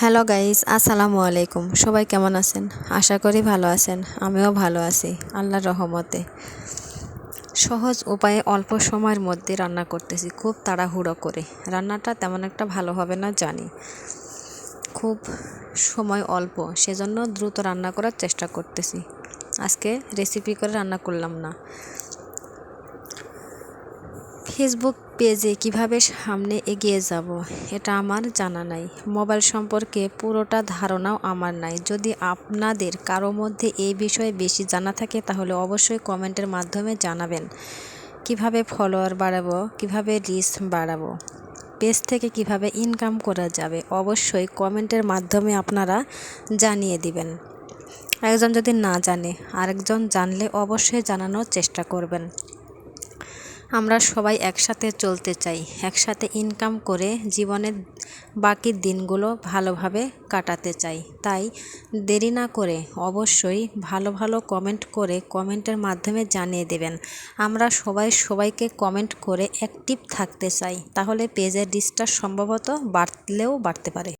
Hello guys আসসালামু আলাইকুম সবাই কেমন আছেন? আশা করি ভালো আছেন। আমিও ভালো আছি, আল্লাহর রহমতে। সহজ উপায়ে অল্প সময়ের মধ্যে রান্না করতেছি, খুব তাড়াহুড়ো করে। রান্নাটা তেমন একটা ভালো হবে না, জানি। খুব সময় অল্প, সেজন্য দ্রুত রান্না করার চেষ্টা করতেছি। আজকে রেসিপি করে রান্না করলাম না। ফেসবুক পেজে কীভাবে সামনে এগিয়ে যাব, এটা আমার জানা নাই। মোবাইল সম্পর্কে পুরোটা ধারণাও আমার নাই। যদি আপনাদের কারও মধ্যে এই বিষয়ে বেশি জানা থাকে, তাহলে অবশ্যই কমেন্টের মাধ্যমে জানাবেন। কীভাবে ফলোয়ার বাড়াবো, কীভাবে রিচ বাড়াবো, পেজ থেকে কীভাবে ইনকাম করা যাবে, অবশ্যই কমেন্টের মাধ্যমে আপনারা জানিয়ে দিবেন। একজন যদি না জানে, আরেকজন জানলে অবশ্যই জানানোর চেষ্টা করবেন। আমরা সবাই একসাথে চলতে চাই, একসাথে ইনকাম করে জীবনের বাকি দিনগুলো ভালোভাবে কাটাতে চাই। তাই দেরি না করে অবশ্যই ভালো ভালো কমেন্ট করে কমেন্টের মাধ্যমে জানিয়ে দেবেন। আমরা সবাই সবাইকে কমেন্ট করে অ্যাক্টিভ থাকতে চাই, তাহলে পেজের রিচটা সম্ভবত বাড়লেও বাড়তে পারে।